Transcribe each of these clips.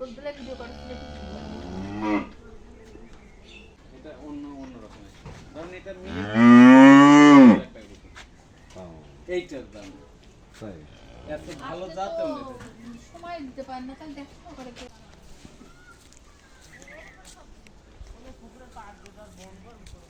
তোর ভিডিও করছিস এটা অন্য অন্য রকমের। একটা রুটি। এইটার দাম। এত ভালো জাত এটা। সময় দিতে পারেন না তাহলে দেখা করে কে- ভাবির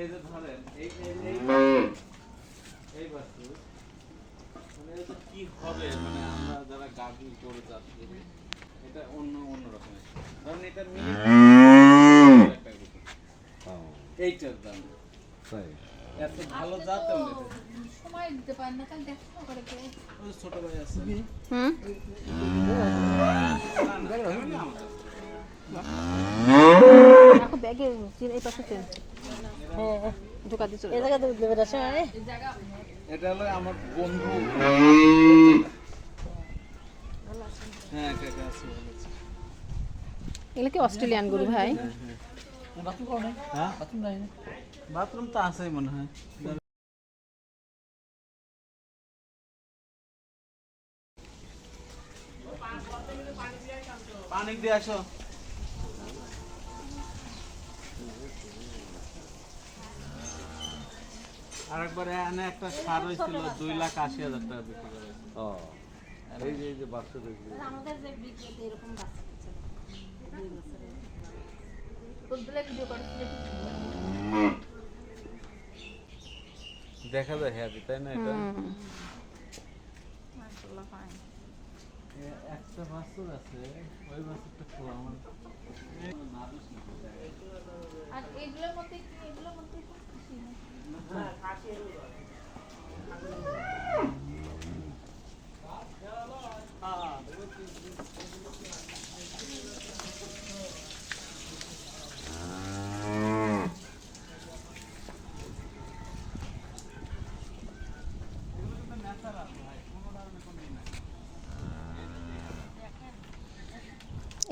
এই যে ধরেন এই এই এই এই মানে এটা কি হবে মানে আমরা যারা গাভি করে যাচ্ছি এটা অন্য অন্য রকমের ধরেন রুটি। এইটার দাম এত ভালো জাত এটা। সময় দিতে পারেন না তাহলে দেখা করে ছোট ভাই আছে হুম না, ব্যাগে এই পাশে এটা হলো আমার বন্ধু। হ্যাঁ আছে আছে। এগুলো কি অস্ট্রেলিয়ান গরু ভাই? হ্যাঁ বাথরুম তো আছেই মনে হয়। পানি দিয়ে আসো। আরেকবার এখানে একটা সার হয়েছিল দুই লাখ আশি হাজার টাকা বিক্রি করা। ও এই যে এই যে বাক্স দেখি আমাদের যে বিক্রেতা এরকম যায় হ্যাপি তাই না এটা? একটা বাছুর আছে ওই বাছুরটা খুব আমার। আর এগুলোর মধ্যে কি এগুলোর মধ্যে কি খুশি না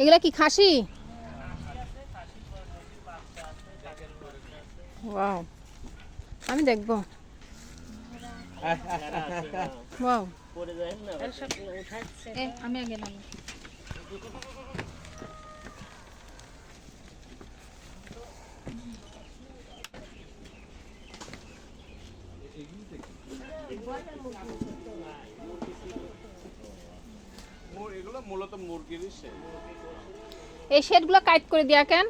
এগুলা কি খাসি? ওয়াও আমি দেখব। ওয়াও এ আমি আগে নামি। এগুলো মূলত মুরগিরই সে এই শেডগুলো কাইট করে দিয়া কেন?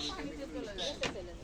পাইয়ে তিন ময়লাগুলো পানিতে চলে যায়